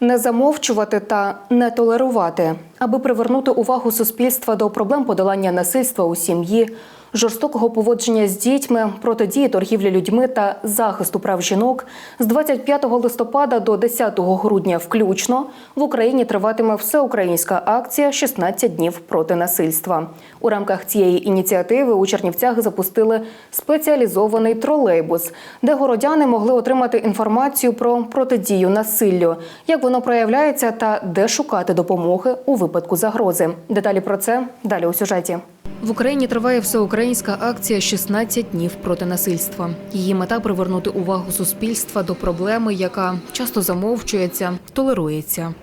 Не замовчувати та не толерувати, аби привернути увагу суспільства до проблем подолання насильства у сім'ї, жорстокого поводження з дітьми, протидії торгівлі людьми та захисту прав жінок з 25 листопада до 10 грудня включно в Україні триватиме всеукраїнська акція «16 днів проти насильства. У рамках цієї ініціативи у Чернівцях запустили спеціалізований тролейбус, де городяни могли отримати інформацію про протидію насиллю, як воно проявляється та де шукати допомоги у випадку загрози. Деталі про це далі у сюжеті. В Україні триває всеукраїнська акція «16 днів проти насильства. Її мета привернути увагу суспільства до проблеми, яка часто замовчується, толерується.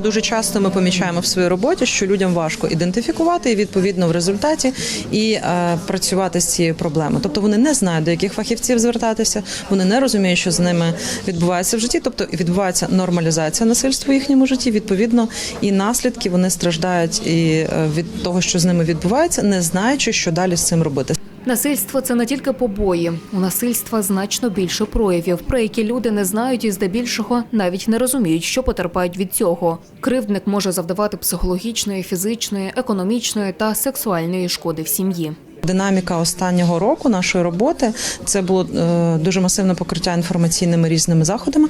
Дуже часто ми помічаємо в своїй роботі, що людям важко ідентифікувати і відповідно в результаті і е, працювати з цією проблемою. Тобто вони не знають до яких фахівців звертатися, вони не розуміють, що з ними відбувається в житті. Тобто відбувається нормалізація насильства в їхньому житті. Відповідно, і наслідки вони страждають і е, від того, що з ними відбувається, не знаючи, що далі з цим робити. Насильство це не тільки побої. У насильства значно більше проявів, про які люди не знають і здебільшого навіть не розуміють, що потерпають від цього. Кривдник може завдавати психологічної, фізичної, економічної та сексуальної шкоди в сім'ї. Динаміка останнього року нашої роботи це було е, дуже масивне покриття інформаційними різними заходами.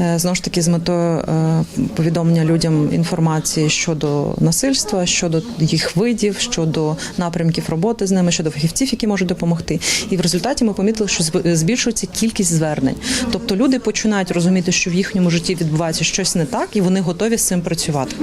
Е, Знову ж таки, з метою е, повідомлення людям інформації щодо насильства, щодо їх видів, щодо напрямків роботи з ними, щодо фахівців, які можуть допомогти. І в результаті ми помітили, що збільшується кількість звернень. Тобто люди починають розуміти, що в їхньому житті відбувається щось не так, і вони готові з цим працювати.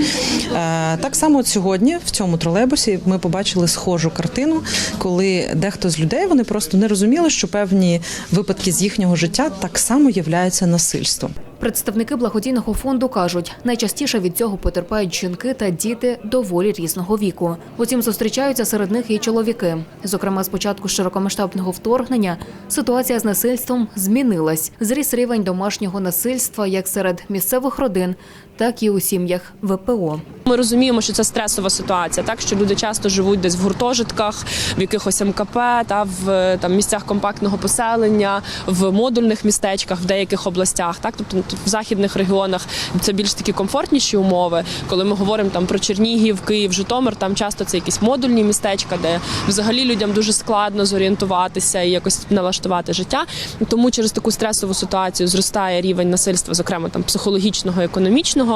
Так само сьогодні в цьому тролейбусі ми побачили схожу картину, коли дехто з людей вони просто не розуміли, що певні випадки з їхнього життя так само являються насильством. Представники благодійного фонду кажуть, найчастіше від цього потерпають жінки та діти доволі різного віку. Утім, зустрічаються серед них і чоловіки. Зокрема, з початку широкомасштабного вторгнення ситуація з насильством змінилась. Зріс рівень домашнього насильства як серед місцевих родин, так і у сім'ях ВПО. Ми розуміємо, що це стресова ситуація, так що люди часто живуть десь в гуртожитках, в якихось МКП, та в там місцях компактного поселення, в модульних містечках, в деяких областях. Так, тобто тут в західних регіонах це більш такі комфортніші умови. Коли ми говоримо там про Чернігів, Київ, Житомир, там часто це якісь модульні містечка, де взагалі людям дуже складно зорієнтуватися і якось налаштувати життя. Тому через таку стресову ситуацію зростає рівень насильства, зокрема там психологічного, економічного,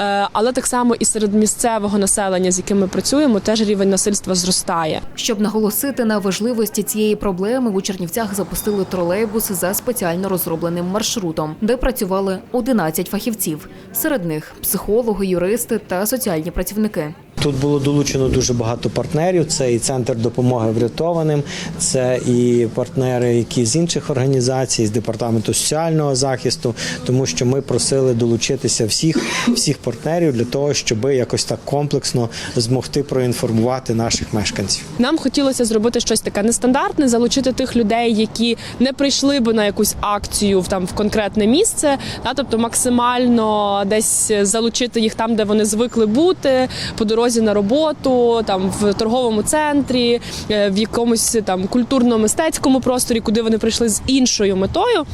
Е, але так само і серед місцевого населення, з яким ми працюємо, теж рівень насильства зростає. Щоб наголосити на важливості цієї проблеми, у Чернівцях запустили тролейбус за спеціально розробленим маршрутом, де працювали 11 фахівців. Серед них психологи, юристи та соціальні працівники. Тут було долучено дуже багато партнерів. Це і центр допомоги врятованим, це і партнери, які з інших організацій, з департаменту соціального захисту, тому що ми просили долучитися всіх, всіх партнерів для того, щоб якось так комплексно змогти проінформувати наших мешканців. Нам хотілося зробити щось таке нестандартне, залучити тих людей, які не прийшли би на якусь акцію в там в конкретне місце, та тобто максимально десь залучити їх там, де вони звикли бути, по дорозі на роботу, там в торговому центрі, е, в якомусь там культурно-мистецькому просторі, куди вони прийшли з іншою метою.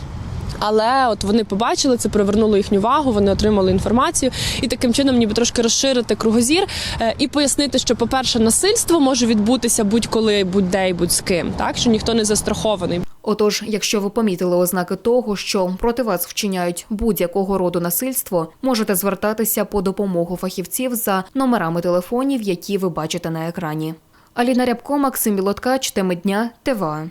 Але от вони побачили це, привернуло їхню увагу, вони отримали інформацію і таким чином ніби трошки розширити кругозір е, і пояснити, що, по-перше, насильство може відбутися будь-коли, будь-де і будь-з ким, так що ніхто не застрахований. Отож, якщо ви помітили ознаки того, що проти вас вчиняють будь-якого роду насильство, можете звертатися по допомогу фахівців за номерами телефонів, які ви бачите на екрані. Аліна Рябко, Максим Білоткач, теми дня, ТВА.